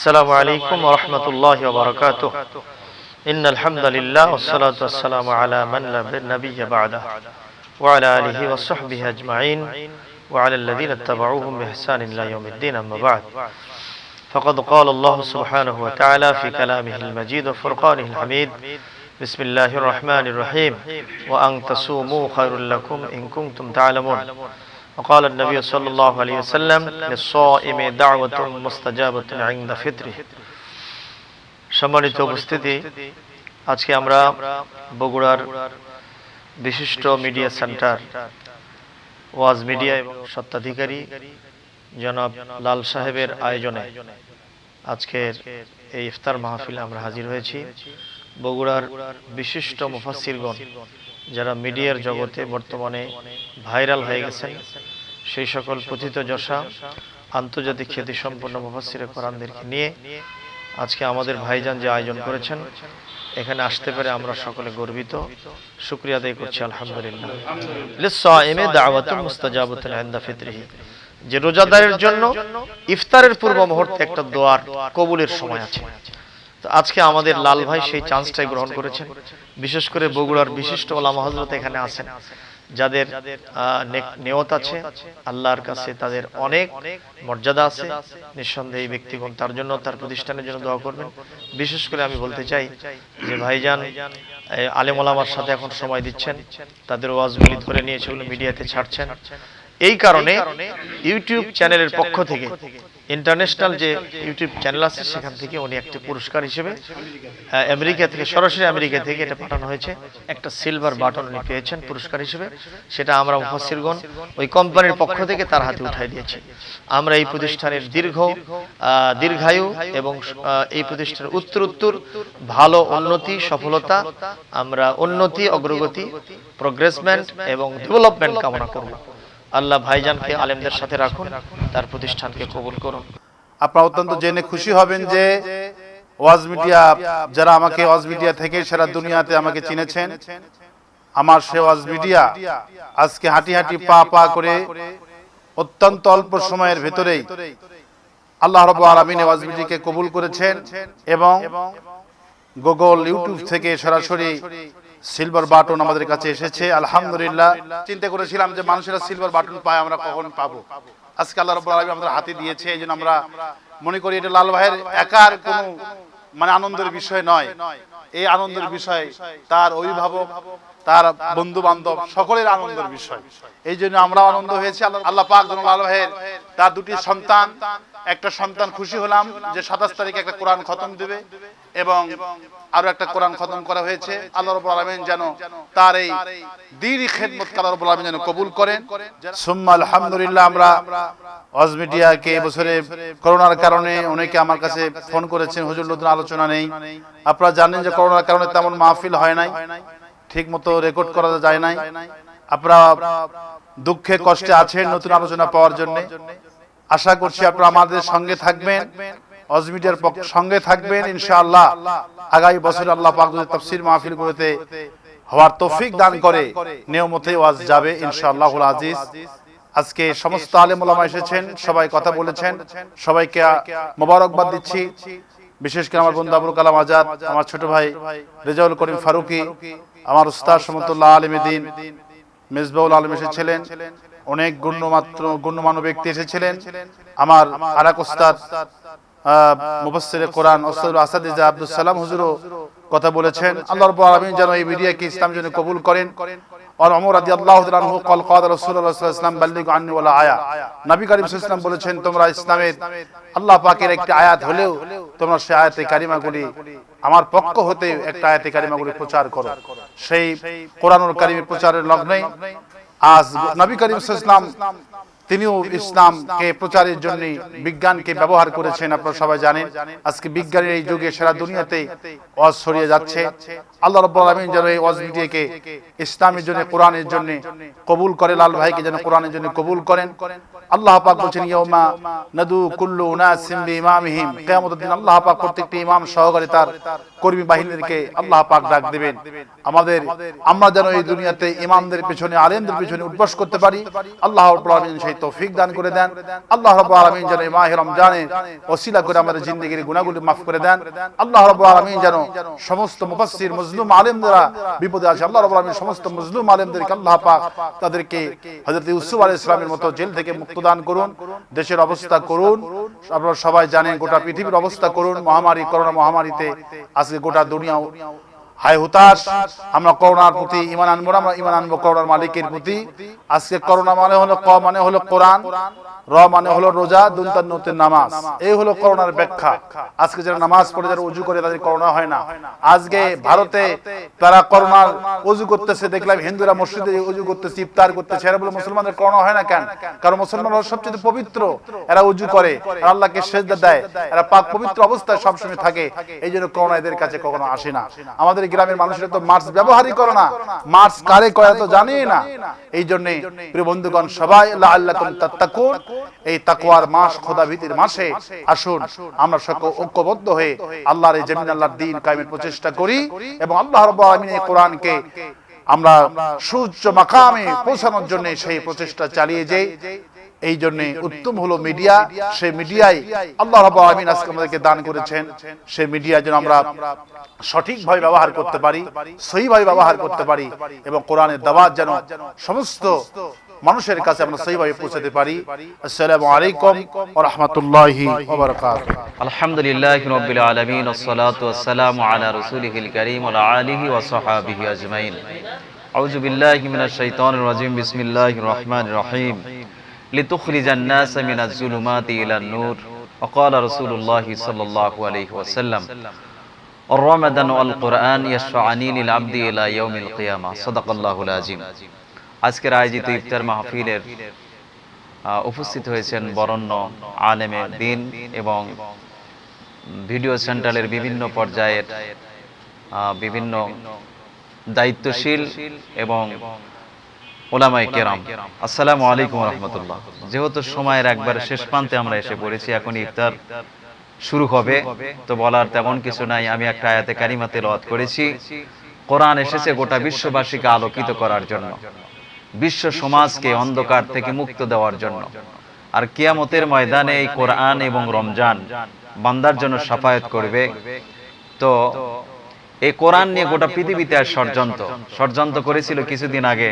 السلام عليكم ورحمة الله وبركاته. إن الحمد لله والصلاة والسلام على من نبي بعده. وعلى آله وصحبه أجمعين. وعلى الذين اتبعوهم بإحسان إلى يوم الدين أما بعد. فقد قال الله سبحانه وتعالى في كلامه المجيد وفرقانه الحميد بسم الله الرحمن الرحيم. وأن تصوموا خير لكم إن كنتم تعلمون. وقال النبي صلى الله عليه وسلم للصائم دعوة مستجابة عند فطره সম্মানিত উপস্থিতি আজকে আমরা বগুড়ার বিশিষ্ট মিডিয়া সেন্টার ওয়াজ মিডিয়া এবং সত্ত্বাধিকারী জনাব লাল সাহেবের আয়োজনে আজকের এই ইফতার মাহফিলে আমরা হাজির হয়েছি বগুড়ার বিশিষ্ট মুফাসিরগণ যারা মিডিয়ার জগতে বর্তমানে ভাইরাল হয়ে গেছেন সেই সকল পথিত যশা আন্তর্জাতিক খ্যাতিসম্পন্ন মুফাসির কোরআনদেরকে নিয়ে আজকে আমাদের ভাইজান যে আয়োজন করেছেন, এখানে আসতে পেরে আমরা সকলে গর্বিত। শুক্রিয়া আদায় করছি, আলহামদুলিল্লাহ। যে রোজাদারের জন্য ইফতারের পূর্ব মুহূর্তে একটা দোয়ার কবুলের সময় আছে। তো আজকে আমাদের লাল ভাই সেই চান্সটাই গ্রহণ করেছেন। বিশেষ করে বগুড়ার বিশিষ্ট ওলামা হজরত এখানে আছেন। যাদের নেওয়াত আছে, আল্লাহর কাছে তাদের অনেক মর্যাদা আছে। নিঃসন্দেহে ব্যক্তিগণ তার জন্য, তার প্রতিষ্ঠানের জন্য দোয়া করবেন। বিশেষ করে আমি বলতে চাই যে ভাইজান আলেমলামার সাথে এখন সময় দিচ্ছেন। তাদের ওয়াজগুলি ধরে নিয়ে সেগুলো মিডিয়াতে ছাড়ছেন। এই কারণে ইউটিউব চ্যানেলের পক্ষ থেকে ইন্টারন্যাশনাল যে ইউটিউব চ্যানেল আছে সেখান থেকে উনি একটি পুরস্কার হিসেবে আমেরিকা থেকে সরাসরি আমেরিকা থেকে এটা পাঠানো হয়েছে। একটা সিলভার বাটন উনি পেয়েছেন পুরস্কার হিসেবে। সেটা আমরা মুফাসসিরগণ ওই কোম্পানির পক্ষ থেকে তার হাতে উঠাই দিয়েছি। আমরা এই প্রতিষ্ঠানের দীর্ঘ দীর্ঘায়ু এবং এই প্রতিষ্ঠানের উত্তর উত্তর ভালো উন্নতি সফলতা আমরা উন্নতি অগ্রগতি প্রোগ্রেসমেন্ট এবং ডেভেলপমেন্ট কামনা করব আল্লাহ ভাইজানকে, আলেমদের সাথে রাখুন, তার প্রতিষ্ঠানকে কবুল করুন। আপনারা অত্যন্ত জেনে খুশি হবেন যে ওয়াজ মিডিয়া, যারা আমাকে ওয়াজ মিডিয়া থেকে সারা দুনিয়াতে আমাকে চিনেছেন, আমার সে ওয়াজ মিডিয়া আজকে হাঁটি হাঁটি পা পা করে অত্যন্ত অল্প সময়ের ভেতরেই আল্লাহ রব আলমিন ওয়াজ মিডিয়াকে কবুল করেছেন এবং গুগল ইউটিউব থেকে সরাসরি সিলভার বাটন আমাদের কাছে এসেছে, আলহামদুলিল্লাহ। চিন্তা করেছিলাম যে মানুষেরা সিলভার বাটন পায়, আমরা কখন পাবো। আজকে আল্লাহ রব্বুল আলামিন আমাদের হাতে দিয়েছে, এই জন্য আমরা মনে করি এটা লাল ভাইয়ের একার কোনো মানে আনন্দের বিষয় নয়। এই আনন্দের বিষয়, তার অভিভাবক, তার বন্ধু বান্ধব সকলের আনন্দের বিষয়। এই জন্য আমরা আনন্দ হয়েছি। আল্লাহ পাক লাল ভাইয়ের তার দুটি সন্তান, একটা সন্তান খুশি হলাম যে সাতাশ তারিখে একটা কোরআন খতম দেবে এবং আরও একটা কোরআন খতম করা হয়েছে। আল্লাহ রব্বুল আলামিন যেন তার এই দিনই খেদমত আল্লাহ রব্বুল আলামিন যেন কবুল করেন। সুম্মা আলহামদুলিল্লাহ আমরা অজ মিডিয়াকে এবছরে করোনার কারণে অনেকে আমার কাছে ফোন করেছেন, হুজুর, নতুন আলোচনা নেই। আপনারা জানেন যে করোনার কারণে তেমন মাহফিল হয় নাই ঠিক মতো রেকর্ড করা যায় নাই। আপনারা দুঃখে কষ্টে আছেন নতুন আলোচনা পাওয়ার জন্য। আশা করছি আপনারা আমাদের সঙ্গে থাকবেন। অজ মিডিয়ার পক্ষ- সঙ্গে থাকবেন ইনশাআল্লাহ। আগামী বছর আল্লাহ পাক যদি তাফসীর মাহফিল গুলোতে হওয়ার তৌফিক দান করে নিয়মতে ওয়াজ যাবে ইনশাআল্লাহুল আজিজ। আজকে সমস্ত আলেম ওলামা এসেছেন সবাই কথা বলেছেন সবাইকে মোবারকবাদ দিচ্ছি। বিশেষ করে আমার বন্ধু আবুল কালাম আজাদ আমার ছোট ভাই রেজাউল করিম ফারুকি আমার উস্তাদ সমতুল্লাহ আলমদিন মেজবাউল আলম এসেছিলেন অনেক গণ্যমাত্র গণ্যমান্য ব্যক্তি এসেছিলেন। আমার আরাক ওস্তাদ মুবাসসির কোরআন ওসদুল আসাদিজা আব্দুল সালাম হুজুরও কথা বলেছেন আল্লাহ রাব্বুল আলামিন যেন এই মিডিয়াকে ইসলাম জন্য কবুল করেন। আর ওমর রাদিয়াল্লাহু তাআলা আনহু কল ক্বাদ রাসূলুল্লাহ সাল্লাল্লাহু আলাইহি ওয়াসাল্লাম, বাল্লিগ আননি ওয়ালা আয়া। নবী করিম সাল্লাল্লাহু আলাইহি ওয়াসাল্লাম বলেছেন, তোমরা ইসলামের আল্লাহ পাকের একটি আয়াত হলেও তোমরা সেই আয়াতে কারিমাগুলি আমার পক্ষ হতে একটা আয়াতে কারিমাগুলি প্রচার করো। সেই কোরআনুল কারিমের প্রচারের লগ্নে আজ নবী করিম সাল্লাল্লাহু আলাইহি ওয়াসাল্লাম তিনিও ইসলামকে প্রচারের জন্য বিজ্ঞানকে ব্যবহার করেছেন আপনারা সবাই জানেন। আজকে বিজ্ঞানের এই যুগে সারা দুনিয়াতে অজ ছড়িয়ে যাচ্ছে। আল্লাহ রব্বুল আলামিন যেন এই অজ মিডিয়াকে ইসলামের জন্য কোরআনের জন্য কবুল করে। লাল ভাইকে যেন কোরআনের জন্য কবুল করেন। আল্লাহ পাক বলছেন ইয়াউমা নাদু কুল্লু উনাসিম বিইমামিহিম। কিয়ামতের দিন আল্লাহ পাক প্রত্যেকটি ইমাম সহকারে তার কর্মী বাহিনীকে আল্লাহ পাক ডাক দিবেন। আমাদের আমরা যেন এই দুনিয়াতে ইমামদের পেছনে আলেমদের পেছনে উদ্বাস করতে পারি। আল্লাহ রাব্বুল আলামিন সেই তৌফিক দান করে দেন আল্লাহ রাব্বুল আলামিন যেন এই মাহে রমজানে ওসিলা করে আমাদের জিন্দেগির গুনাহগুলি মাফ করে দেন। আল্লাহ রাব্বুল আলামিন যেন সমস্ত মুফাসসির মজলুম আলেমরা বিপদে আছে আল্লাহ রাব্বুল আলামিন সমস্ত মজলুম আলেমদেরকে আল্লাহ পাক তাদেরকে হযরত ইউসুফ আলাইহিস সালামের মতো জেল থেকে মুক্ত দান করুন, দেশের অবস্থা করুন, আপনারা সবাই জানেন গোটা পৃথিবীর অবস্থা করুন, মহামারী, করোনা মহামারীতে আজকে গোটা দুনিয়া হায় হুতাশ। আমরা করোনার প্রতি ইমান আনব আমরা ইমান আনব করোনার মালিকের প্রতি। আজকে করোনা মানে হলো ক মানে হলো কোরআন। র মানে হলো রোজা দুলতান্নতের নামাজ। এই হলো করোনার ব্যাখ্যা। আজকে যারা নামাজ পড়ে, যারা উজু করে, তাদের করোনা হয় না। আজকে ভারতে তারা করোনার উজু করতেছে, দেখলাম হিন্দুরা মসজিদে উজু করতেছে, ইফতার করতেছে। এরা বলে মুসলমানদের করোনা হয় না কেন? কারণ মুসলমান হলো সবচেয়ে পবিত্র। এরা উজু করে আল্লাহকে সেজদা দেয়, এরা পাক পবিত্র অবস্থায় সবসময় থাকে। এই জন্য করোনা এদের কাছে কখনো আসে না। আমাদের গ্রামের মানুষেরা তো মাস্ক ব্যবহারই করে না। মাস্ক কারে করে তো জানি না। এই জন্য প্রিয় বন্ধুগণ, সবাই আল্লাহ আল্লাহ তাত্তাকুন। এই তাকওয়ার মাস খোদা ভীতির মাসে আসুন, আমরা সকল ঐক্যবদ্ধ হয়ে আল্লাহর এই জমিন, আল্লাহর দিন কায়েমের প্রচেষ্টা করি এবং আল্লাহ রাব্বুল আলামিন এই কোরআনকে আমরা সুউচ্চ মাকামে পৌঁছানোর জন্য সেই প্রচেষ্টা চালিয়ে যাই। এই জন্য উত্তম হলো মিডিয়া। সে মিডিয়ায় আল্লাহ রাব্বুল আলামিন আজকে আমাদেরকে দান করেছেন। সে মিডিয়া যেন আমরা সঠিকভাবে ব্যবহার করতে পারি, সহিভাবে ব্যবহার করতে পারি এবং কোরআনের দাওয়াত যেন সমস্ত মানুষের কাছে আমরা সহিভাবে পৌঁছাতে পারি আসসালামু আলাইকুম ওয়া রাহমাতুল্লাহি ওয়া বারাকাতুহু الحمد لله رب العالمين والصلاة والسلام على رسوله الكريم وعلى آله وصحابه أجمعين أعوذ بالله من الشيطان الرجيم بسم الله الرحمن الرحيم لتخرج الناس من الظلمات إلى النور وقال رسول الله صلى الله عليه وسلم الرمضان والقرآن يشفعني للعبد إلى يوم القيامة صدق الله العظيم আজকের আয়োজিত ইফতার মাহফিলের উপস্থিত হয়েছেন বরণ্য আলেমে দিন এবং ভিডিও সেন্টারের বিভিন্ন পর্যায়ের বিভিন্ন দায়িত্বশীল এবং ওলামাই কেরাম। আসসালামু আলাইকুম রহমতুল্লাহ। যেহেতু সময়ের একবার শেষ প্রান্তে আমরা এসে পড়েছি এখন ইফতার শুরু হবে। তো বলার তেমন কিছু নাই, আমি একটা আয়াতে কারিমাতে তেলাওয়াত করেছি। কোরআন এসেছে গোটা বিশ্ববাসীকে আলোকিত করার জন্য। বিশ্ব সমাজকে অন্ধকার থেকে মুক্ত দেওয়ার জন্য। আর কিয়ামতের ময়দানে এই কোরআন এবং রমজান বান্দার জন্য সাফায়াত করবে। তো এই কোরআন নিয়ে গোটা পৃথিবীতে আর ষড়যন্ত্র। ষড়যন্ত্র করেছিল কিছুদিন আগে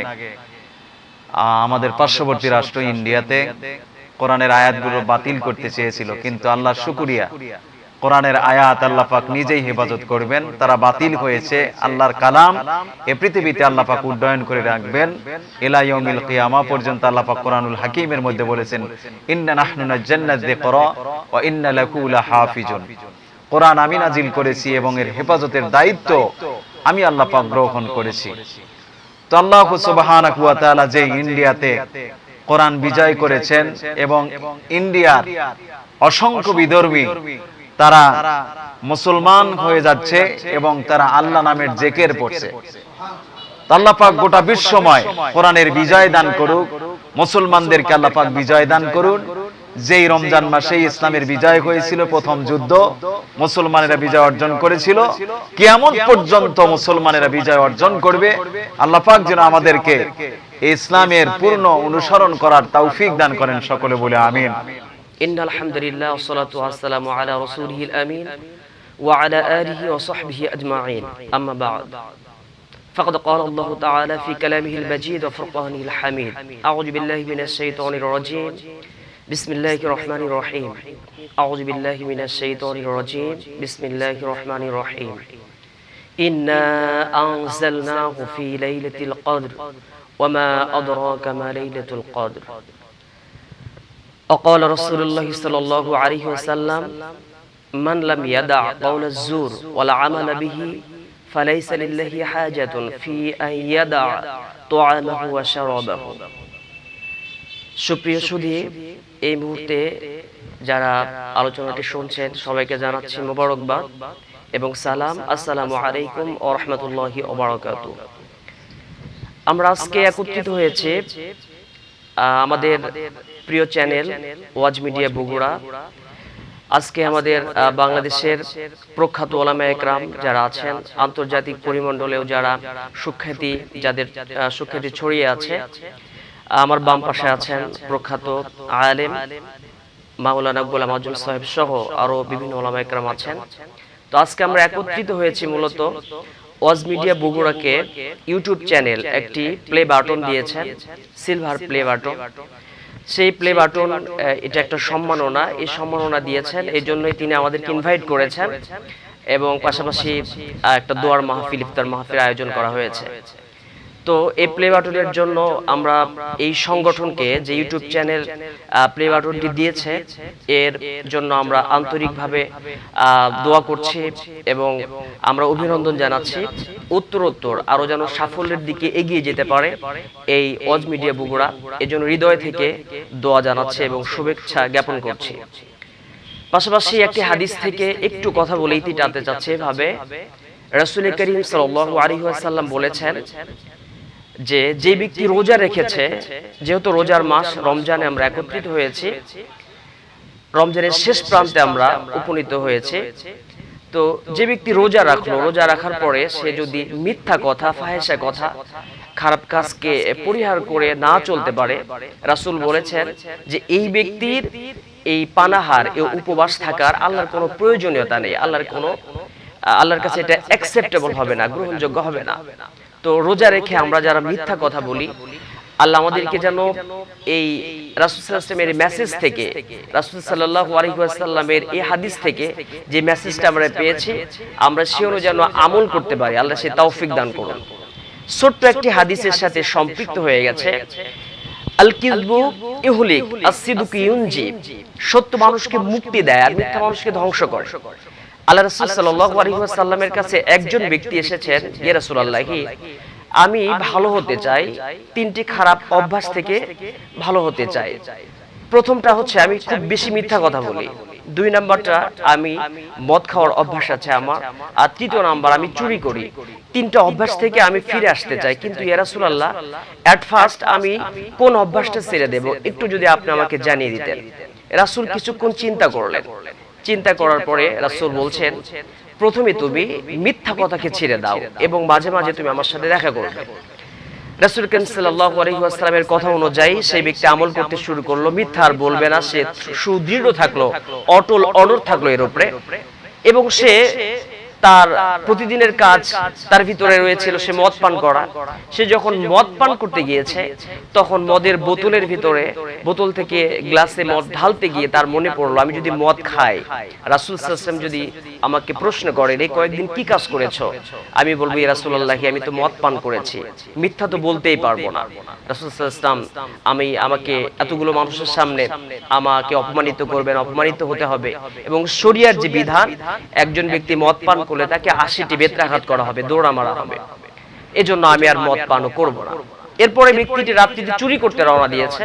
আমাদের পার্শ্ববর্তী রাষ্ট্র ইন্ডিয়াতে। কোরআনের আয়াতগুলো বাতিল করতে চেয়েছিল, কিন্তু আল্লাহ শুকুরিয়া কোরআনের আয়াত আল্লাহ পাক নিজেই হেফাজত করবেন, তারা বাতিল হয়েছে আল্লাহর কালাম। এ পৃথিবীতে আল্লাহ পাক উড্ডয়ন করে রাখবেন। ইলা ইয়াউমিল কিয়ামা পর্যন্ত আল্লাহ পাক কোরআনুল হাকিমের মধ্যে বলেছেন, ইন্না কোরআন আমি নাজিল করেছি এবং এর হেফাজতের দায়িত্ব আমি আল্লাহ পাক গ্রহণ করেছি। তো আল্লাহ সুবহানাহু যে ইন্ডিয়াতে কোরআন বিজয় করেছেন এবং ইন্ডিয়ার অসংখ্য বিধর্মী তারা মুসলমান হয়ে যাচ্ছে এবং তারা আল্লাহ নামের জেকের পড়ছে। তো আল্লাহ পাক গোটা বিশ্বময় কোরআনের বিজয় দান করুক, মুসলমানদেরকে আল্লাহ পাক বিজয় দান করুন। যেই রমজান মাসে ইসলামের বিজয় হয়েছিল, প্রথম যুদ্ধ, মুসলমানেরা বিজয় অর্জন করেছিল। কেমন পর্যন্ত মুসলমানেরা বিজয় অর্জন করবে। আল্লাহ পাক যেন আমাদেরকে ইসলামের পূর্ণ অনুসরণ করার তৌফিক দান করেন সকলে বলে আমিন। إن الحمد لله والصلاة والسلام على رسوله الأمين وعلى آله وصحبه أجمعين. أما بعد فقد قال الله تعالى في كلامه المجيد وفرقانه الحميد أعوذ بالله من الشيطان الرجيم. بسم الله الرحمن الرحيم. أعوذ بالله من الشيطان الرجيم. بسم الله الرحمن الرحيم. إنا أنزلناه في ليلة القدر وما أدراك ما ليلة القدر. وقال رسول الله صلى الله عليه وسلم من لم يدع قول الزور والعمل به فليس لله حاجة في أن يدع طعامه وشرابه সুপ্রিয় সুধী এই মুহূর্তে যারা আলোচনাটি শুনছেন সবাইকে জানাচ্ছি মোবারকবাদ এবং সালাম আসসালামু আলাইকুম ও রহমতুল্লাহি ওবরাকাতু আমরা আজকে একত্রিত হয়েছে আহ, আমাদের প্রিয় চ্যানেল ওয়াজ মিডিয়া বগুড়া। আজকে আমাদের বাংলাদেশের প্রখ্যাত ওলামা একরাম যারা আছেন, আন্তর্জাতিক পরিমণ্ডলেও যারা সুখ্যাতি, যাদের সুখ্যাতি ছড়িয়ে আছে আমার বাম পাশে আছেন প্রখ্যাত আলেম মাওলানা গোলাম আজম সাহেব সহ আরও বিভিন্ন ওলামা একরাম আছেন। তো আজকে আমরা একত্রিত হয়েছি মূলত ওয়াজ মিডিয়া বগুড়াকে ইউটিউব চ্যানেল একটি প্লে বাটন দিয়েছেন সিলভার প্লে বাটন সেই প্লে বাটন এটা একটা সম্মাননা। এই সম্মাননা। দিয়েছেন। এই জন্যই তিনি আমাদেরকে ইনভাইট করেছেন। এবং পাশাপাশি একটা দোয়ার মাহফিল ইফতার মাহফিল আয়োজন করা হয়েছে। তো এই প্লে বাটনের জন্য আমরা এই সংগঠনকে যে ইউটিউব চ্যানেল প্লে বাটনটি দিয়েছে, এর জন্য আমরা আন্তরিকভাবে দোয়া করছি এবং আমরা অভিনন্দন জানাচ্ছি। উত্তর উত্তর আরও যেন সাফল্যের দিকে এগিয়ে যেতে পারে এই অজ মিডিয়া বগুড়া। এজন্য হৃদয় থেকে দোয়া জানাচ্ছে এবং শুভেচ্ছা জ্ঞাপন করছি। পাশাপাশি একটি হাদিস থেকে একটু কথা বলে ইতি টানতে চাচ্ছে ভাবে রাসূল করিম ওয়াসাল্লাম বলেছেন যে যে ব্যক্তি রোজা রেখেছে যেহেতু রোজার মাস রমজানে আমরা একত্রিত হয়েছি রমজানের শেষ প্রান্তে আমরা উপনীত হয়েছে। তো যে ব্যক্তি রোজা রাখল রোজা রাখার পরে সে যদি মিথ্যা কথা ফাহেসা কথা খারাপ কাজকে পরিহার করে না চলতে পারে। রাসূল বলেছেন যে এই ব্যক্তির এই পানাহার এই উপবাস থাকার আল্লাহর কোনো প্রয়োজনীয়তা নেই আল্লাহর কোনো আল্লাহর কাছে এটা অ্যাকসেপ্টেবল হবে না। গ্রহণযোগ্য হবে না। তো রোজা রেখে আমরা যারা মিথ্যা কথা বলি, আল্লাহ আমাদেরকে যেন এই রাসুলের মেসেজ থেকে, রাসুল আলহিহাসাল্লামের এই হাদিস থেকে যে মেসেজটা আমরা পেয়েছি, আমরা সে যেন আমল করতে পারি। আল্লাহ সে তৌফিক দান করুন। ছোট্ট একটি হাদিসের সাথে সম্পৃক্ত হয়ে গেছে। সত্য মানুষকে মুক্তি দেয় আর মিথ্যা মানুষকে ধ্বংস করে। আল্লাহ রাসূল ওয়াসাল্লামের কাছে একজন ব্যক্তি এসেছেন, ইয়া আমি ভালো হতে চাই, তিনটি খারাপ অভ্যাস থেকে ভালো হতে চাই। প্রথমটা হচ্ছে আমি খুব বেশি মিথ্যা কথা বলি। দুই নাম্বারটা, আমি মদ খাওয়ার অভ্যাস আছে আমার। আর তৃতীয় নাম্বার, আমি চুরি করি। তিনটা অভ্যাস থেকে আমি ফিরে আসতে চাই। কিন্তু ইয়া রাসূলুল্লাহ এট ফার্স্ট আমি কোন অভ্যাসটা ছেড়ে দেব? একটু যদি আপনি আমাকে জানিয়ে দিতেন। রাসূল কিছুক্ষণ চিন্তা করলেন। চিন্তা করার পরে রাসুল বলছেন প্রথমে তুমি মিথ্যা কথাকে ছেড়ে দাও এবং মাঝে মাঝে তুমি আমার সাথে দেখা করবে। রাসুল করিম সাল্লাল্লাহু আলাইহি কথা অনুযায়ী সেই ব্যক্তি আমল করতে শুরু করল মিথ্যা আর বলবে না সে সুদৃঢ় থাকল অটল অনর থাকল এর উপরে। এবং সে তার প্রতিদিনের কাজ তার ভিতরে রয়েছিল সে মদ পান করা। সে যখন মদ পান করতে গিয়েছে তখন মদের বোতলের ভিতরে বোতল থেকে গ্লাসে মদ ঢালতে গিয়ে তার মনে পড়ল আমি যদি মদ খাই রাসুল সাল্লাম যদি আমাকে প্রশ্ন করেন এই কয়েকদিন কি কাজ করেছ? আমি বলব রাসুল্লাহি আমি তো মদ পান করেছি। মিথ্যা তো বলতেই পারব না। রাসুল সাল্লাম আমি আমাকে এতগুলো মানুষের সামনে আমাকে অপমানিত করবেন অপমানিত হতে হবে। এবং শরিয়ার যে বিধান একজন ব্যক্তি মদ পান করলে তাকে আশিটি বেত্রাঘাত করা হবে, দৌড়া মারা হবে। এজন্য আমি আর মদ পানও করব না। এরপরে ব্যক্তিটি রাত্রিতে চুরি করতে রওনা দিয়েছে।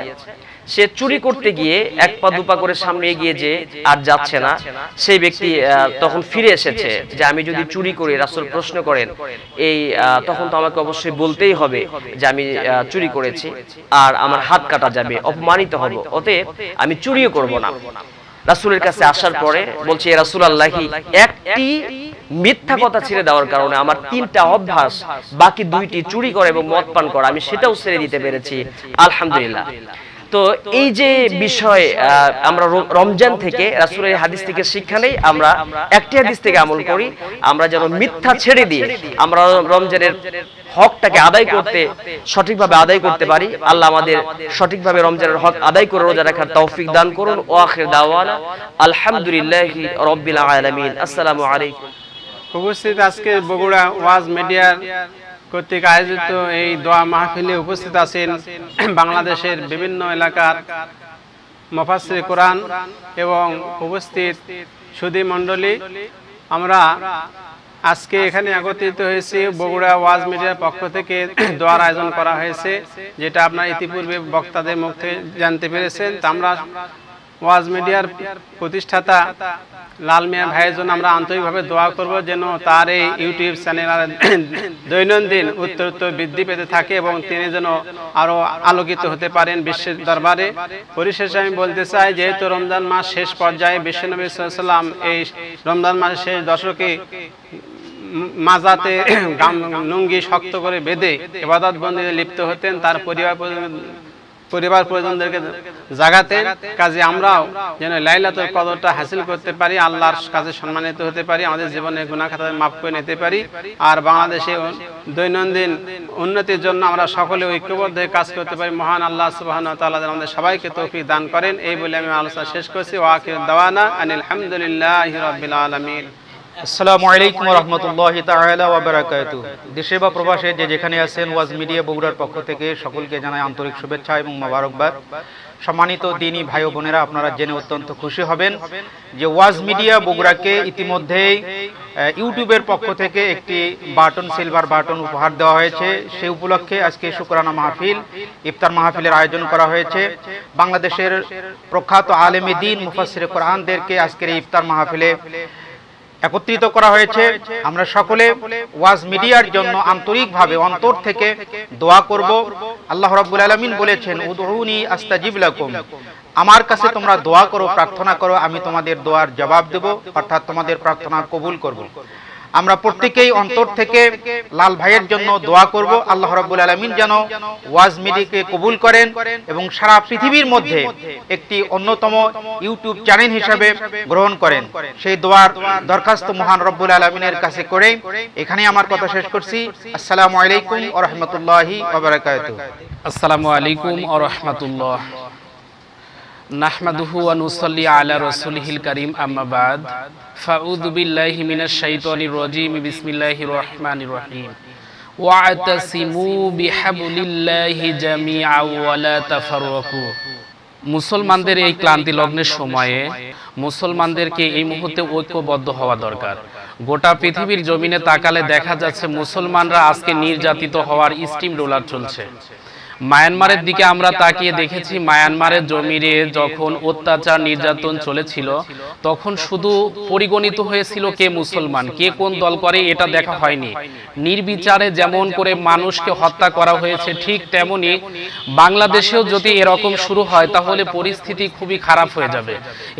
সে চুরি করতে গিয়ে এক পা দুপা করে সামনে এগিয়ে যে আর যাচ্ছে না, সেই ব্যক্তি তখন ফিরে এসেছে যে আমি যদি চুরি করি রাসূল প্রশ্ন করেন, এই তখন তো আমাকে অবশ্যই বলতেই হবে যে আমি চুরি করেছি আর আমার হাত কাটা যাবে, অপমানিত হব। অতএব আমি চুরিও করব না। রাসুলের কাছে আসার পরে বলছি, এ রাসূলুল্লাহি, একটি মিথ্যা কথা ছেড়ে দেওয়ার কারণে আমার তিনটা অভ্যাস, বাকি দুইটি চুরি করা এবং মদ পান করা, আমি সেটাও ছেড়ে দিতে পেরেছি। আলহামদুলিল্লাহ। তো এই যে বিষয় আমরা রমজান থেকে, রাসূলের হাদিস থেকে শিক্ষা নেই, আমরা একটি হাদিস থেকে আমল করি, আমরা যেন মিথ্যা ছেড়ে দিয়ে আমরা রমজানের হকটাকে আদায় করতে, সঠিকভাবে আদায় করতে পারি। আল্লাহ আমাদের সঠিকভাবে রমজানের হক আদায় করে রোজা রাখার তৌফিক দান করুন। ও আখির দাওয়ানা। আলহামদুলিল্লাহি রাব্বিল আলামিন। আসসালামু আলাইকুম। উপস্থিত আজকে বগুড়া ওয়াজ মিডিয়ার কর্তৃক আয়োজিত এই দোয়া মাহফিলে উপস্থিত আছেন বাংলাদেশের বিভিন্ন এলাকার মফাসির কোরআন এবং উপস্থিত সুদী মণ্ডলী। আমরা আজকে এখানে একত্রিত হয়েছি, বগুড়া ওয়াজ মিডিয়ার পক্ষ থেকে দোয়ার আয়োজন করা হয়েছে, যেটা আপনার ইতিপূর্বে বক্তাদের মুখ জানতে পেরেছেন। তা আমরা ওয়াজ মিডিয়ার প্রতিষ্ঠাতা লাল মিয়া ভাইয়ের জন্য আমরা আন্তরিকভাবে দোয়া করব যেন তার এই ইউটিউব চ্যানেল দৈনন্দিন উত্তর বৃদ্ধি পেতে থাকে এবং তিনি যেন আরও আলোকিত হতে পারেন বিশ্বের দরবারে। পরিশেষে আমি বলতে চাই, যেহেতু রমজান মাস শেষ পর্যায়ে বিশ্বনবী সাল্লাম এই রমজান মাসের শেষ দশকে মাজাতে লুঙ্গি শক্ত করে বেঁধে এবাদত বন্দিতে লিপ্ত হতেন, তার পরিবার পরিবার পরিজনদেরকে জাগাতে কাজে আমরাও যেন লাইলাতুল কদরটা হাসিল করতে পারি, আল্লাহর কাছে সম্মানিত হতে পারি, আমাদের জীবনে গুনাহ খাতা মাফ করে নিতে পারি। আর বাংলাদেশে দৈনন্দিন উন্নতির জন্য আমরা সকলে ঐক্যবদ্ধ হয়ে কাজ করতে পারি। মহান আল্লাহ সুবহানাহু ওয়া আমাদের সবাইকে তৌফিক দান করেন। এই বলে আমি আলোচনা শেষ করছি। ওয়াকির দাওয়ানা আনিল হামদুলিল্লাহি রাব্বিল আলামিন। আসসালামু আলাইকুম রহমতুল্লাহ ওয়া দেশে বা প্রবাসে যে যেখানে আছেন, ওয়াজ মিডিয়া বগুড়ার পক্ষ থেকে সকলকে জানাই আন্তরিক শুভেচ্ছা এবং মোবারকবাদ। সম্মানিত দিনই ভাই বোনেরা, আপনারা জেনে অত্যন্ত খুশি হবেন যে ওয়াজ মিডিয়া বগুড়াকে ইতিমধ্যেই ইউটিউবের পক্ষ থেকে একটি বাটন, সিলভার বাটন উপহার দেওয়া হয়েছে। সেই উপলক্ষে আজকে শুকরানা মাহফিল, ইফতার মাহফিলের আয়োজন করা হয়েছে। বাংলাদেশের প্রখ্যাত আলেমে দিন মুফাসির কোরআনদেরকে আজকের ইফতার মাহফিলে একত্রিত করা হয়েছে। আমরা সকলে ওয়াজ মিডিয়ার জন্য আন্তরিকভাবে অন্তর থেকে দোয়া করব। আল্লাহ রাব্বুল আলামিন বলেছেন, উদউনি আস্তাজিব লাকুম। আমার কাছে তোমরা দোয়া করো, প্রার্থনা করো, আমি তোমাদের দোয়ার জবাব দেব, অর্থাৎ তোমাদের প্রার্থনা কবুল করব। আমরা প্রত্যেকেই অন্তর থেকে লাল ভাইয়ের জন্য দোয়া করব। আল্লাহ রাব্বুল আলামিন যেন ওয়াজ মিডিয়াকে কবুল করেন এবং সারা পৃথিবীর মধ্যে একটি অন্যতম ইউটিউব চ্যানেল হিসাবে গ্রহণ করেন। সেই দোয়ার দরখাস্ত মহান রব্বুল আলমিনের কাছে করে এখানে আমার কথা শেষ করছি। আসসালামু আলাইকুম ও রহমতুল্লাহি আসসালামু আলাইকুম ও রহমতুল্লাহ। নাহমাদুহু ওয়া নুসাল্লি আলা রাসূলিহিল কারীম, আম্মা বাদ। ফাউযু বিল্লাহি মিনাশ শাইতানির রাজীম, বিসমিল্লাহির রহমানির রহিম। ওয়া'তাসিমু বিহাবলিল্লাহি জামিআ ওয়া লা তাফাররাকু। মুসলমানদের এই ক্লান্তি লগ্নের সময়ে মুসলমানদেরকে এই মুহূর্তে ঐক্যবদ্ধ হওয়া দরকার। গোটা পৃথিবীর জমিনে তাকালে দেখা যাচ্ছে মুসলমানরা আজকে নির্যাতিত হওয়ার স্টিম রোলার চলছে। মায়ানমারের দিকে আমরা তাকিয়ে দেখেছি, মায়ানমারের জমিরে যখন অত্যাচার নির্যাতন চলেছিল, তখন শুধু পরিগণিত হয়েছিল কে মুসলমান, কে কোন দল করে, এটা দেখা হয়নি। নির্বিচারে যেমন করে মানুষকে হত্যা করা হয়েছে, ঠিক তেমনি বাংলাদেশেও যদি এরকম শুরু হয়, তাহলে পরিস্থিতি খুবই খারাপ হয়ে যাবে।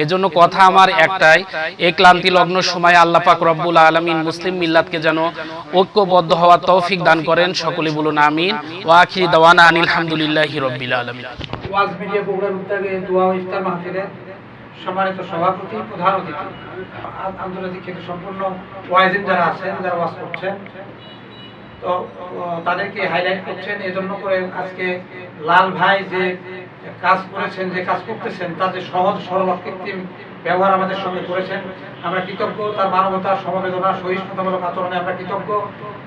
এজন্য কথা আমার একটাই এই ক্লান্তি লগ্ন সময় আল্লাহ পাক রব্বুল আলমিন মুসলিম মিল্লাতকে যেন ঐক্যবদ্ধ হওয়ার তৌফিক দান করেন। সকলে বলুন আমিন। ওয়াখিরি দাওয়ানা আনিল হামদুলিল্লাহি রব্বিল আলামিন। ওয়াজ মিডিয়া দোয়া ও ইফতার মাহফিলের সম্মানিত সভাপতি, প্রধান অতিথি আন্তর্জাতিক খ্যাতি সম্পূর্ণ ওয়াইজিন যারা আছেন, যারা ওয়াজ করছেন, তো তাদেরকে হাইলাইট করছেন। এজন্য করে আজকে লাল ভাই যে কাজ করেছেন, যে কাজ করতেছেন যে সহজ সরল কৃত্রিম ব্যবহার আমাদের সঙ্গে করেছেন। আমরা কৃতজ্ঞ, তার মানবতা, সমবেদনা, সহিষ্ণুতামূলক আচরণে আমরা কৃতজ্ঞ।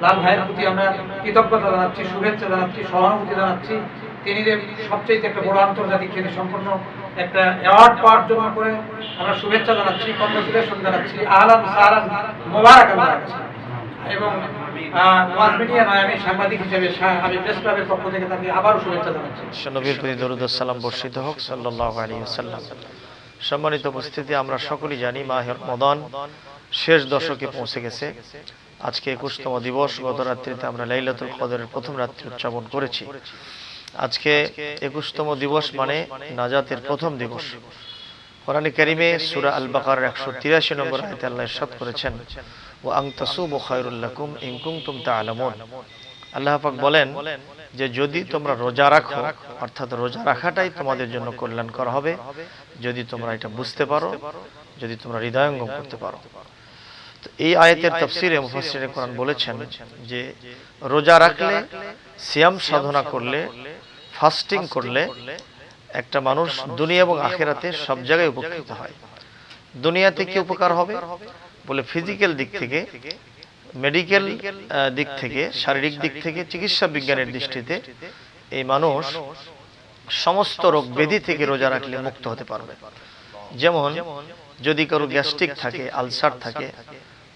লাল ভাইয়ের প্রতি আমরা কৃতজ্ঞতা জানাচ্ছি, শুভেচ্ছা জানাচ্ছি, সহানুভূতি জানাচ্ছি। তিনি যে সবচেয়ে একটা বড় আন্তর্জাতিক খ্যাতি সম্পন্ন একটা অ্যাওয়ার্ড পাওয়ার জন্য করে আমরা শুভেচ্ছা জানাচ্ছি কংগ্রেচুলেশন জানাচ্ছি। আহলান সাহারান মোবারক জানাচ্ছি এবং আমি সাংবাদিক হিসেবে আমি পক্ষ থেকে তাকে আবারও শুভেচ্ছা জানাচ্ছি। বর্ষিত হোক, সাল্লাল্লাহু আলাইহি সম্মানিত উপস্থিতি, আমরা সকলেই জানি মাহের মদন শেষ দশকে পৌঁছে গেছে। আজকে একুশতম দিবস, গত রাত্রিতে আমরা লাইলাতুল কদরের প্রথম রাত্রি উদযাপন করেছি। আজকে একুশতম দিবস মানে নাজাতের প্রথম দিবস। কোরআনে কারিমে সূরা আল বাকার একশো তিরাশি নম্বর আয়তে আল্লাহ ইরশাদ করেছেন ও আং তাসুবু খায়রুল লাকুম ইন কুনতুম তা'লামুন আল্লাহ পাক বলেন যে যদি তোমরা রোজা রাখো, অর্থাৎ রোজা রাখাটাই তোমাদের জন্য কল্যাণকর হবে। যদি তোমরা এটা বুঝতে পারো, যদি তোমরা হৃদয়ঙ্গম করতে পারো। তো এই আয়াতের তাফসিরে মুফাসসিরে কোরআন বলেছেন যে, রোজা রাখলে সিয়াম সাধনা করলে, ফাস্টিং করলে একটা মানুষ দুনিয়া এবং আখেরাতে সব জায়গায় উপকৃত হয়। দুনিয়াতে কি উপকার হবে? বলে ফিজিক্যাল দিক থেকে মেডিকেল দিক থেকে শারীরিক দিক থেকে চিকিৎসা বিজ্ঞানের দৃষ্টিতে এই মানুষ সমস্ত রোগ ব্যাধি থেকে রোজা রাখলে মুক্ত হতে পারবে। যেমন যদি কারও গ্যাস্ট্রিক থাকে আলসার থাকে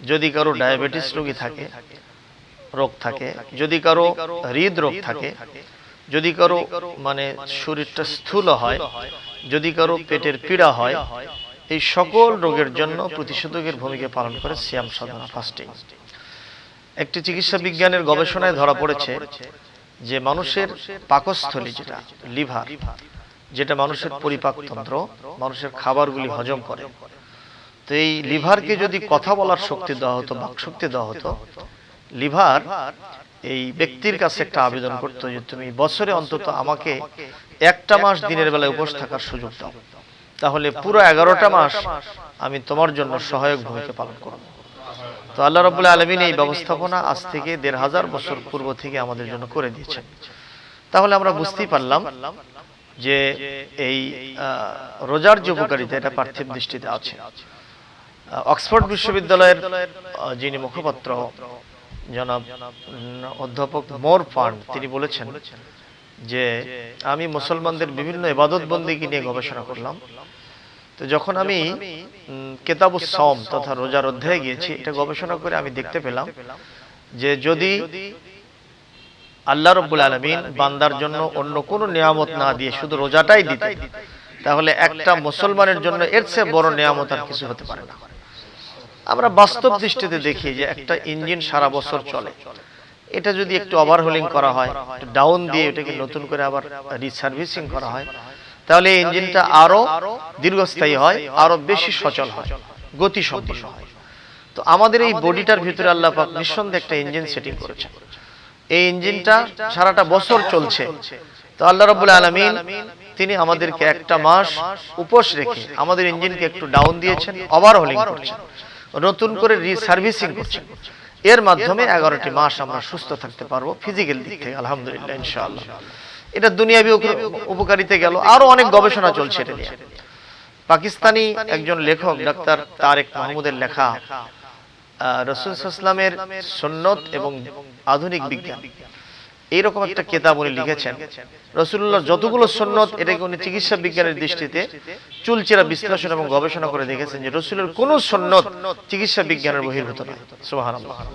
যদি কারও ডায়াবেটিস রোগী থাকে রোগ থাকে যদি কারও হৃদরোগ থাকে যদি কারও মানে শরীরটা স্থূল হয় যদি কারও পেটের পীড়া হয় এই সকল রোগের জন্য প্রতিষেধকের ভূমিকা পালন করে সিয়াম সাধনা ফাস্টিং একটি চিকিৎসা বিজ্ঞানের গবেষণায় ধরা পড়েছে যে মানুষের পাকস্থলী যেটা, লিভার, যেটা মানুষের পরিপাকতন্ত্র মানুষের খাবারগুলি হজম করে। তো এই লিভারকে যদি কথা বলার শক্তি দেওয়া হতো বাক শক্তি দেওয়া হতো, লিভার এই ব্যক্তির কাছে একটা আবেদন করতো যে, তুমি বছরে অন্তত আমাকে একটা মাস দিনের বেলায় উপোস থাকার সুযোগ দাও। তাহলে পুরো এগারোটা মাস আমি তোমার জন্য সহায়ক ভূমিকা পালন করব। তো আল্লাহ রবুল্লাহ আলমিন এই ব্যবস্থাপনা আজ থেকে দেড় হাজার বছর পূর্ব থেকে আমাদের জন্য করে দিয়েছেন। তাহলে আমরা বুঝতেই পারলাম যে এই রোজার যে উপকারিতা, এটা পার্থিব দৃষ্টিতে আছে। অক্সফোর্ড বিশ্ববিদ্যালয়ের যিনি মুখপাত্র, জনাব অধ্যাপক মোর পান তিনি বলেছেন যে আমি মুসলমানদের বিভিন্ন এবাদত বন্দীকে নিয়ে গবেষণা করলাম। তো যখন আমি উম, কেতাবুস সম তথা রোজার অধ্যায়ে গিয়েছি এটা গবেষণা করে আমি দেখতে পেলাম যে যদি আল্লাহ রব্বুল আলমিন বান্দার জন্য অন্য কোনো নিয়ামত না দিয়ে শুধু রোজাটাই দিতে তাহলে একটা মুসলমানের জন্য এর চেয়ে বড় নিয়ামত আর কিছু হতে পারে না। আমরা বাস্তব দৃষ্টিতে দেখি যে একটা ইঞ্জিন সারা বছর চলে। এটা যদি একটু ওভারহোলিং করা হয় ডাউন দিয়ে এটাকে নতুন করে আবার রিসার্ভিসিং করা হয়। তাহলে ইঞ্জিনটা আরও দীর্ঘস্থায়ী হয় আরও বেশি সচল হয় গতি সম্পন্ন হয়। তো আমাদের এই বডিটার ভিতরে আল্লাহ পাক নিঃসন্দেহে একটা ইঞ্জিন সেটিং করেছেন এই ইঞ্জিনটা সারাটা বছর চলছে। তো আল্লাহ রবুল আলমিন তিনি আমাদেরকে একটা মাস উপোস রেখে আমাদের ইঞ্জিনকে একটু ডাউন দিয়েছেন ওভারহোলিং করছেন। নতুন করে রিসার্ভিসিং করছেন। এর মাধ্যমে এগারোটি মাস আমরা সুস্থ থাকতে পারব ফিজিক্যাল দিক থেকে আলহামদুলিল্লাহ ইনশাআল্লাহ। এটা দুনিয়াবি উপ- উপকারিতে গেল। আরও অনেক গবেষণা চলছে এটা নিয়ে। পাকিস্তানি একজন লেখক, ডাক্তার তারেক মাহমুদের লেখা রসুল ইসলামের সন্ন্যত এবং আধুনিক বিজ্ঞান। এইরকম একটা কেতাব উনি লিখেছেন। রসুল্লাহ যতগুলো সন্ন্যত এটাকে উনি চিকিৎসা বিজ্ঞানের দৃষ্টিতে চুলচেরা বিশ্লেষণ এবং গবেষণা করে দেখেছেন যে রসুলের কোন সন্ন্যত চিকিৎসা বিজ্ঞানের বহির্ভূত নয়। সুবহানাল্লাহ।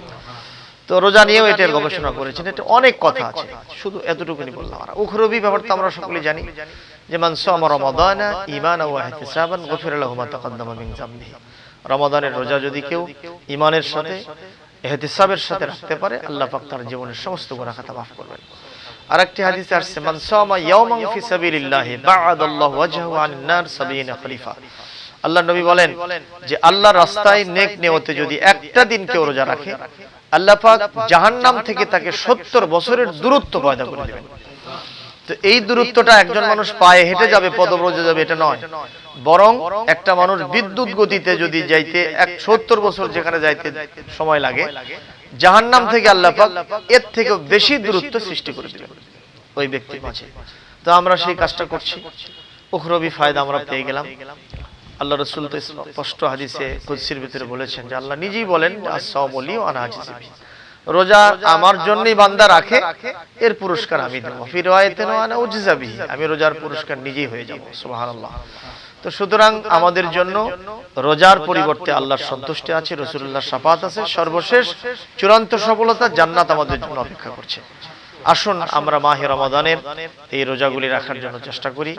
তো রোজা নিয়েও এটা গবেষণা করেছেন। এটা অনেক কথা আছে শুধু এতটুকুনি বললাম। আর উখরবি ব্যাপার তো আমরা সকলে জানি যে মান সামা রমাদানা ঈমানা ওয়া ইহতিসাবান গফিরা লাহু মা তাকাদ্দামা মিন যামবিহি রমাদানের রোজা যদি কেউ ঈমানের সাথে এহতিসাবের সাথে রাখতে পারে আল্লাহ পাক তার জীবনের সমস্ত গুনাহ খাতা মাফ করবেন। আরেকটি হাদিসে আসছে মান ইয়াওমান ফি সাবিলিল্লাহি বা'আদাল্লাহু ওয়াজহাহু আনিন নার 70 খলিফা। আল্লাহ নবী বলেন যে আল্লাহর রাস্তায় নেক নিয়তে যদি একটা দিন কেউ রোজা রাখে আল্লাহ পাক জাহান্নাম থেকে তাকে সত্তর বছরের দূরত্ব পয়দা করে দেবেন। তো এই দূরত্বটা একজন মানুষ পায়ে হেঁটে যাবে, পদব্রজে যাবে, এটা নয়। বরং একটা মানুষ বিদ্যুৎ গতিতে যদি যাইতে এক সত্তর বছর যেখানে যাইতে সময় লাগে, জাহান্নাম থেকে আল্লাহ পাক এর থেকে বেশি দূরত্ব সৃষ্টি করে দিবেন ওই ব্যক্তির মাঝে। তো আমরা সেই কাজটা করছি। উখরবি ফায়দা আমরা পেয়ে গেলাম। আল্লাহ রসুল তো স্পষ্ট হাদিসে কুদসির ভিতরে বলেছেন যে আল্লাহ নিজেই বলেন রোজা আমার জন্যই বান্দা রাখে, এর পুরস্কার আমি দেবো। আনা উজিজাবি আমি রোজার পুরস্কার নিজেই হয়ে যাব। সুবহানাল্লাহ। তো সুতরাং আমাদের জন্য রোজার পরিবর্তে আল্লাহর সন্তুষ্টি আছে রসুল্লাহ সাফাত আছে। সর্বশেষ চূড়ান্ত সফলতা জান্নাত আমাদের জন্য অপেক্ষা করছে। আসুন, আমরা মাহে রমাদানের এই রোজাগুলি রাখার জন্য চেষ্টা করি।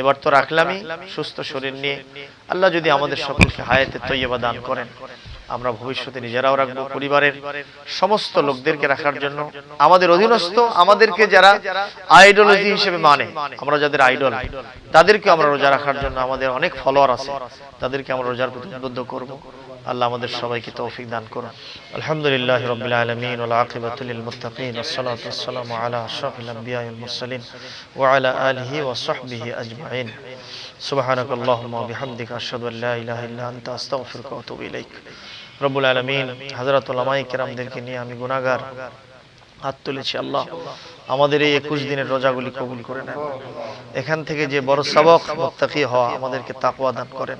এবার তো রাখলামই, সুস্থ শরীর নিয়ে। আল্লাহ যদি আমাদের সকলকে হায়াতে তৈয়বা দান করেন, আমরা ভবিষ্যতে নিজেরাও রাখব। পরিবারের সমস্ত লোকদেরকে রাখার জন্য, আমাদের অধীনস্থ, আমাদেরকে যারা আইডোলজি হিসেবে মানে আমরা যাদের আইডল, তাদেরকে আমরা রোজা রাখার জন্য আমাদের অনেক ফলোয়ার আছে। তাদেরকে আমরা রোজার প্রতি উদ্বুদ্ধ করব। আল্লাহ আমাদের সবাইকে তৌফিক দান করুন আলহামদুলিল্লাহ রবিল আলমিন আকিবাতুল মুস্তাকিন আসসালাতাম আলা আশরাফিল আম্বিয়াল মুরসালিন ওয়া আলা আলিহি ওয়া সাহবিহি আজমাইন সুবহানাকাল্লাহুম্মা ওয়া বিহামদিকা আশহাদু আল্লা ইলাহা ইল্লা আনতা আস্তাগফিরুকা ওয়া আতুবু ইলাইক রব্বুল আলামিন হযরত উলামায়ে কেরামদেরকে নিয়ে আমি গুনাহগার হাত তুলেছি আল্লাহ আমাদের এই একুশ দিনের রোজাগুলি কবুল করে নেন। এখান থেকে যে বড় সাবক মোত্তাকি হওয়া আমাদেরকে তাকওয়া দান করেন।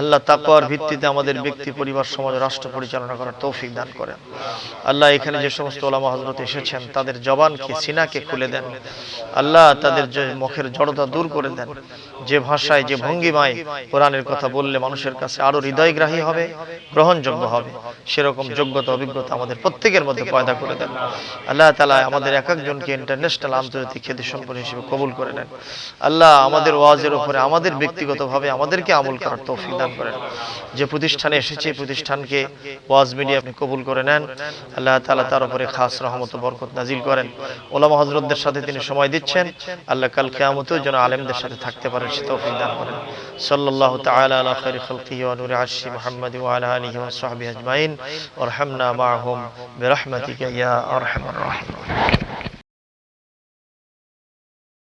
আল্লাহ তাকওয়ার ভিত্তিতে আমাদের ব্যক্তি পরিবার সমাজ রাষ্ট্র পরিচালনা করার তৌফিক দান করেন। আল্লাহ এখানে যে সমস্ত ওলামা হজরত এসেছেন তাদের জবানকে সিনাকে খুলে দেন। আল্লাহ তাদের যে মুখের জড়তা দূর করে দেন যে ভাষায় যে ভঙ্গিমায় কোরআনের কথা বললে মানুষের কাছে আরও হৃদয়গ্রাহী হবে গ্রহণযোগ্য হবে। সেরকম যোগ্যতা অভিজ্ঞতা আমাদের প্রত্যেকের মধ্যে পয়দা করে দেন আল্লাহ তালা আমাদের এক একজন একজনকে ইন্টারন্যাশনাল আন্তর্জাতিক খ্যাতি সম্পন্ন হিসেবে কবুল করে নেন। আল্লাহ আমাদের ওয়াজের উপরে আমাদের ব্যক্তিগতভাবে আমাদেরকে আমল করার তৌফিক দান করেন। যে প্রতিষ্ঠানে এসেছে প্রতিষ্ঠানকে ওয়াজ মিডিয়া আপনি কবুল করে নেন। আল্লাহ তাআলা তার উপরে খাস রহমত বরকত নাজিল করেন। ওলামা হজরতদের সাথে তিনি সময় দিচ্ছেন। আল্লাহ কাল কেয়ামতেও যেন আলেমদের সাথে থাকতে পারেন, সে তৌফিক দান করেন। নূরি আরশি মুহাম্মাদি আজমাইন। ওয়ারহামনা মাআহুম বিরহমাতিকা ইয়া আরহামার রাহিমিন